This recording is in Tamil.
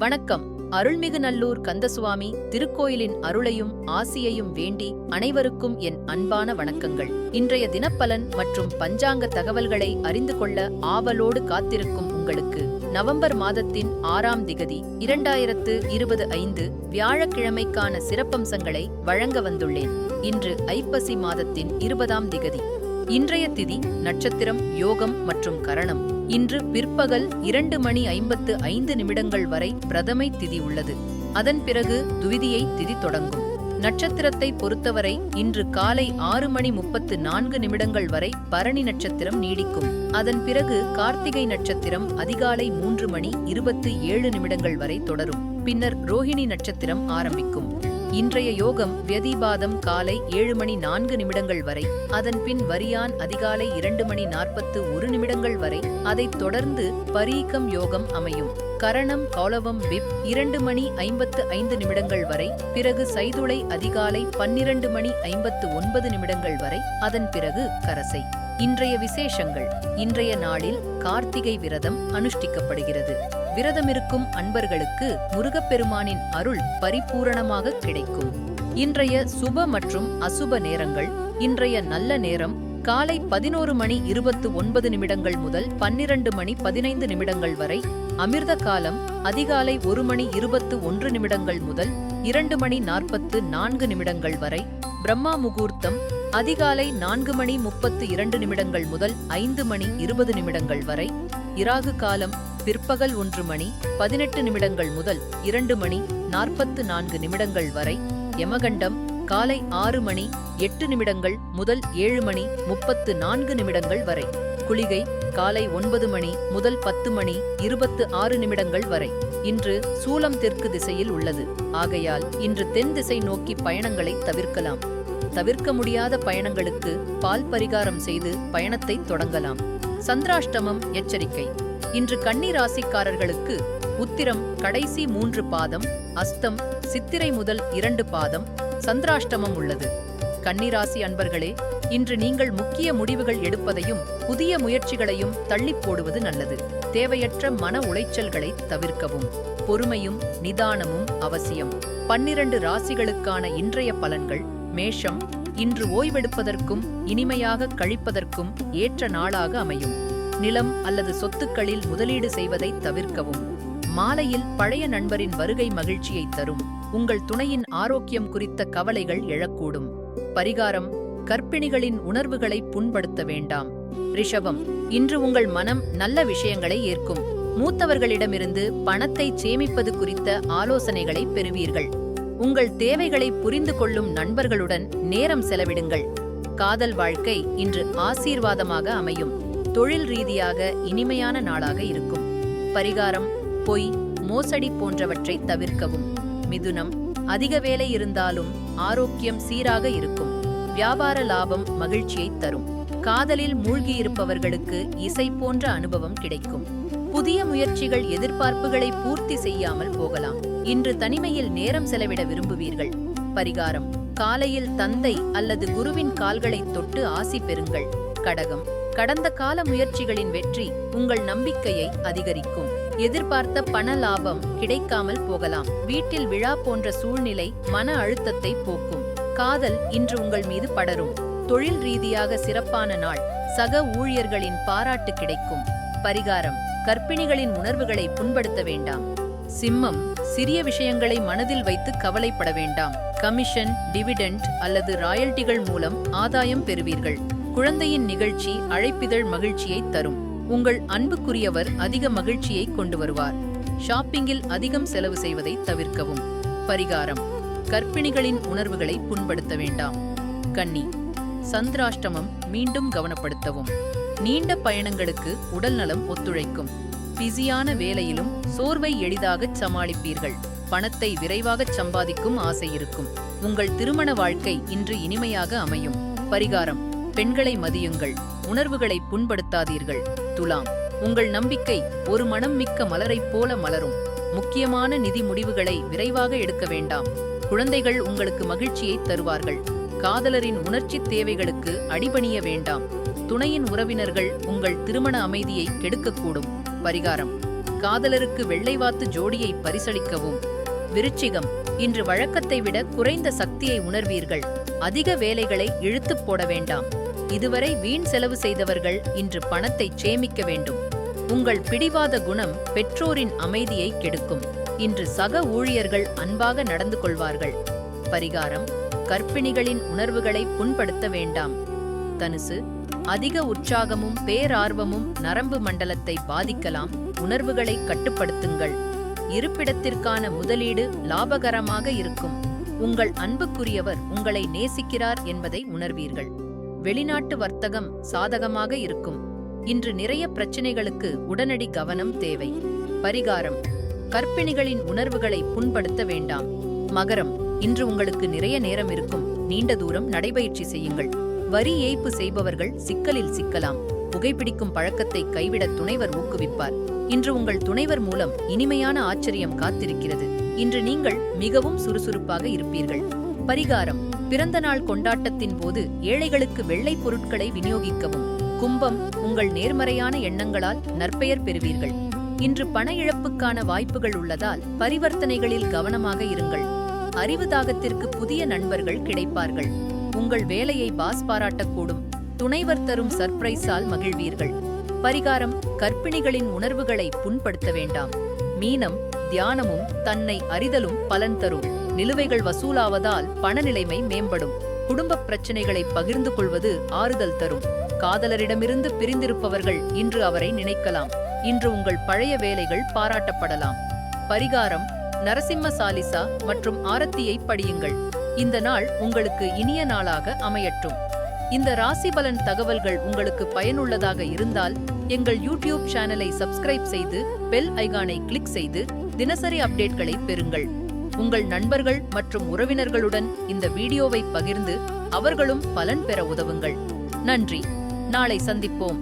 வணக்கம். அருள்மிகு நல்லூர் கந்தசுவாமி திருக்கோயிலின் அருளையும் ஆசியையும் வேண்டி அனைவருக்கும் என் அன்பான வணக்கங்கள். இன்றைய தினப்பலன் மற்றும் பஞ்சாங்க தகவல்களை அறிந்து கொள்ள ஆவலோடு காத்திருக்கும் உங்களுக்கு நவம்பர் மாதத்தின் ஆறாம் திகதி இரண்டாயிரத்து இருபது ஐந்து வியாழக்கிழமைக்கான சிறப்பம்சங்களை வழங்க வந்துள்ளேன். இன்று ஐப்பசி மாதத்தின் இருபதாம் திகதி. இன்றைய திதி நட்சத்திரம் யோகம் மற்றும் கரணம். இன்று பிற்பகல் இரண்டு மணி ஐம்பத்து ஐந்து நிமிடங்கள் வரை பிரதமை திதி உள்ளது. அதன் பிறகு துவிதியை திதி தொடங்கும். நட்சத்திரத்தை பொறுத்தவரை இன்று காலை ஆறு மணி முப்பத்து நான்கு நிமிடங்கள் வரை பரணி நட்சத்திரம் நீடிக்கும். அதன் பிறகு கார்த்திகை நட்சத்திரம் அதிகாலை மூன்று மணி இருபத்து ஏழு நிமிடங்கள் வரை தொடரும். பின்னர் ரோஹிணி நட்சத்திரம் ஆரம்பிக்கும். இன்றைய யோகம் வியதிபாதம் காலை ஏழு மணி நான்கு நிமிடங்கள் வரை அதன் பின் வரியான் அதிகாலை இரண்டு மணி நாற்பத்து ஒரு நிமிடங்கள் வரை அதைத் தொடர்ந்து பரீகம் யோகம் அமையும். கரணம் கௌலவம் விப் இரண்டு மணி ஐம்பத்து ஐந்து நிமிடங்கள் வரை பிறகு சைதுளை அதிகாலை பன்னிரண்டு மணி ஐம்பத்து ஒன்பது நிமிடங்கள் வரை அதன் பிறகு கரசை. இன்றைய விசேஷங்கள் இன்றைய நாளில் கார்த்திகை விரதம் அனுஷ்டிக்கப்படுகிறது. விரதமிருக்கும் அன்பர்களுக்கு முருகப்பெருமானின் அருள் பரிபூரணமாக கிடைக்கும். இன்றைய சுப மற்றும் அசுப நேரங்கள் இன்றைய நல்ல நேரம் காலை பதினோரு மணி இருபத்து ஒன்பது நிமிடங்கள் முதல் பன்னிரண்டு மணி பதினைந்து நிமிடங்கள் வரை அமிர்த காலம் அதிகாலை ஒரு மணி இருபத்து ஒன்று நிமிடங்கள் முதல் இரண்டு மணி நாற்பத்து நான்கு நிமிடங்கள் வரை பிரம்மா முகூர்த்தம் அதிகாலை நான்கு மணி முப்பத்து இரண்டு நிமிடங்கள் முதல் ஐந்து மணி இருபது நிமிடங்கள் வரை இராகு காலம் பிற்பகல் ஒன்று மணி பதினெட்டு நிமிடங்கள் முதல் இரண்டு மணி நாற்பத்து நான்கு நிமிடங்கள் வரை யமகண்டம் காலை ஆறு மணி எட்டு நிமிடங்கள் முதல் ஏழு மணி முப்பத்து நான்கு நிமிடங்கள் வரை குளிகை காலை ஒன்பது மணி முதல் பத்து மணி இருபத்து ஆறு நிமிடங்கள் வரை இன்று சூலம் தெற்கு திசையில் உள்ளது. ஆகையால் இன்று தென் திசை நோக்கி பயணங்களை தவிர்க்கலாம். தவிர்க்க முடியாத பயணங்களுக்கு பால் பரிகாரம் செய்து பயணத்தை தொடங்கலாம். சந்திராஷ்டமம் எச்சரிக்கை. இன்று கன்னிராசிக்காரர்களுக்கு உத்திரம் கடைசி மூன்று பாதம் அஸ்தம் சித்திரை முதல் இரண்டு பாதம் சந்திராஷ்டமம் உள்ளது. கன்னிராசி அன்பர்களே இன்று நீங்கள் முக்கிய முடிவுகள் எடுப்பதையும் புதிய முயற்சிகளையும் தள்ளி போடுவது நல்லது. தேவையற்ற மன உளைச்சல்களை தவிர்க்கவும். பொறுமையும் நிதானமும் அவசியம். பன்னிரண்டு ராசிகளுக்கான இன்றைய பலன்கள் மேஷம் இன்று ஓய்வெடுப்பதற்கும் இனிமையாக கழிப்பதற்கும் ஏற்ற நாளாக அமையும். நிலம் அல்லது சொத்துக்களில் முதலீடு செய்வதை தவிர்க்கவும். மாலையில் பழைய நண்பரின் வருகை மகிழ்ச்சியை தரும். உங்கள் துணையின் ஆரோக்கியம் குறித்த கவலைகள் எழக்கூடும். பரிகாரம் கர்ப்பிணிகளின் உணர்வுகளை புண்படுத்த வேண்டாம். ரிஷபம் இன்று உங்கள் மனம் நல்ல விஷயங்களை ஏற்கும். மூத்தவர்களிடமிருந்து பணத்தை சேமிப்பது குறித்த ஆலோசனைகளை பெறுவீர்கள். உங்கள் தேவைகளை புரிந்து கொள்ளும் நண்பர்களுடன் நேரம் செலவிடுங்கள். காதல் வாழ்க்கை இன்று ஆசீர்வாதமாக அமையும். தொழில் ரீதியாக இனிமையான நாளாக இருக்கும். பரிகாரம் பொய் மோசடி போன்றவற்றை தவிர்க்கவும். மிதுனம் அதிக வேலை இருந்தாலும் ஆரோக்கியம் சீராக இருக்கும். வியாபார லாபம் மகிழ்ச்சியை தரும். காதலில் மூழ்கியிருப்பவர்களுக்கு இசை போன்ற அனுபவம் கிடைக்கும். புதிய முயற்சிகள் எதிர்பார்ப்புகளை பூர்த்தி செய்யாமல் போகலாம். இன்று தனிமையில் நேரம் செலவிட விரும்புவீர்கள். பரிகாரம் காலையில் தந்தை அல்லது குருவின் கால்களை தொட்டு ஆசி பெறுங்கள். கடகம் கடந்த கால முயற்சிகளின் வெற்றி உங்கள் நம்பிக்கையை அதிகரிக்கும். எதிர்பார்த்த பண லாபம் கிடைக்காமல் போகலாம். வீட்டில் விழா போன்ற சூழ்நிலை மன அழுத்தத்தை போக்கும். காதல் இன்று உங்கள் மீது படரும். தொழில் ரீதியாக சிறப்பான நாள். சக ஊழியர்களின் பாராட்டு கிடைக்கும். பரிகாரம். கர்ப்பிணிகளின் உணர்வுகளை புண்படுத்த வேண்டாம். சிம்மம். சிறிய விஷயங்களை மனதில் வைத்து கவலைப்பட வேண்டாம். கமிஷன் டிவிடெண்ட் அல்லது ராயல்டிகள் மூலம் ஆதாயம் பெறுவீர்கள். குழந்தையின் நிகழ்ச்சி அழைப்பிதழ் மகிழ்ச்சியை தரும். உங்கள் அன்புக்குரியவர் அதிக மகிழ்ச்சியை கொண்டு வருவார் ஷாப்பிங்கில் அதிகம் செலவு செய்வதை தவிர்க்கவும். பரிகாரம். கர்ப்பிணிகளின் உணர்வுகளை புண்படுத்த வேண்டாம். கன்னி. சந்திராஷ்டமம் மீண்டும் கவனப்படுத்தவும். நீண்ட பயணங்களுக்கு உடல்நலம் ஒத்துழைக்கும். பிஸியான வேலையிலும் சோர்வை எளிதாக சமாளிப்பீர்கள். பணத்தை விரைவாக சம்பாதிக்கும் ஆசை இருக்கும். உங்கள் திருமண வாழ்க்கை இன்று இனிமையாக அமையும். பரிகாரம். பெண்களை மதியுங்கள் உணர்வுகளை புண்படுத்தாதீர்கள். துலாம் உங்கள் நம்பிக்கை ஒரு மனம் மிக்க மலரைப் போல மலரும். முக்கியமான நிதி முடிவுகளை விரைவாக எடுக்க வேண்டாம். குழந்தைகள் உங்களுக்கு மகிழ்ச்சியை தருவார்கள். காதலரின் உணர்ச்சி தேவைகளுக்கு அடிபணிய வேண்டாம். துணையின் உறவினர்கள் உங்கள் திருமண அமைதியை கெடுக்கக்கூடும். பரிகாரம் காதலருக்கு வெள்ளைவாத்து ஜோடியை பரிசளிக்கவும். விருச்சிகம் இன்று வழக்கத்தை விட குறைந்த சக்தியை உணர்வீர்கள். அதிக வேலைகளை இழுத்துப் போட வேண்டாம். இதுவரை வீண் செலவு செய்தவர்கள் இன்று பணத்தை சேமிக்க வேண்டும். உங்கள் பிடிவாத குணம் பெற்றோரின் அமைதியை கெடுக்கும். இன்று சக ஊழியர்கள் அன்பாக நடந்து கொள்வார்கள். பரிகாரம் கர்ப்பிணிகளின் உணர்வுகளை புண்படுத்த வேண்டாம். தனுசு அதிக உற்சாகமும் பேரார்வமும் நரம்பு மண்டலத்தை பாதிக்கலாம் உணர்வுகளை கட்டுப்படுத்துங்கள். இருப்பிடத்திற்கான முதலீடு லாபகரமாக இருக்கும். உங்கள் அன்புக்குரியவர் உங்களை நேசிக்கிறார் என்பதை உணர்வீர்கள். வெளிநாட்டு வர்த்தகம் சாதகமாக இருக்கும். இன்று நிறைய பிரச்சனைகளுக்கு உடனடி கவனம் தேவை. பரிகாரம். கற்பிணிகளின் உணர்வுகளை புண்படுத்த வேண்டாம். மகரம். இன்று உங்களுக்கு நிறைய நேரம் இருக்கும். நீண்ட தூரம் நடைபயிற்சி செய்யுங்கள். வரி ஏய்ப்பு செய்பவர்கள் சிக்கலில் சிக்கலாம். புகைப்பிடிக்கும் பழக்கத்தை கைவிட துணைவர் ஊக்குவிப்பார். இன்று உங்கள் துணைவர் மூலம் இனிமையான ஆச்சரியம் காத்திருக்கிறது. இன்று நீங்கள் மிகவும் சுறுசுறுப்பாக இருப்பீர்கள். பரிகாரம். பிறந்த நாள் கொண்டாட்டத்தின் போது ஏழைகளுக்கு வெள்ளை பொருட்களை விநியோகிக்கவும். கும்பம் உங்கள் நேர்மறையான எண்ணங்களால் நற்பெயர் பெறுவீர்கள். இன்று பண இழப்புக்கான வாய்ப்புகள் உள்ளதால் பரிவர்த்தனைகளில் கவனமாக இருங்கள். அறிவு தாகத்திற்கு புதிய நண்பர்கள் கிடைப்பார்கள். உங்கள் வேலையை பாஸ் பாராட்டக்கூடும். துணைவர் தரும் சர்ப்ரைஸால் மகிழ்வீர்கள். பரிகாரம் கர்ப்பிணிகளின் உணர்வுகளை புண்படுத்த வேண்டாம். மீனம் தியானமும் தன்னை அறிதலும் பலன் தரும். நிலுவைகள் வசூலாவதால் பணநிலைமை மேம்படும். குடும்பப் பிரச்சனைகளை பகிர்ந்து கொள்வது ஆறுதல் தரும். காதலரிடமிருந்து பிரிந்திருப்பவர்கள் இன்று அவரை நினைக்கலாம். இன்று உங்கள் பழைய வேலைகள் பாராட்டப்படலாம். பரிகாரம் நரசிம்ம சாலிசா மற்றும் ஆரத்தியை படியுங்கள். இந்த நாள் உங்களுக்கு இனிய நாளாக அமையட்டும். இந்த ராசி பலன் தகவல்கள் உங்களுக்கு பயனுள்ளதாக இருந்தால் எங்கள் யூடியூப் சேனலை சப்ஸ்கிரைப் செய்து பெல் ஐகானை கிளிக் செய்து தினசரி அப்டேட்களை பெறுங்கள். உங்கள் நண்பர்கள் மற்றும் உறவினர்களுடன் இந்த வீடியோவை பகிர்ந்து அவர்களும் பலன் பெற உதவுங்கள். நன்றி. நாளை சந்திப்போம்.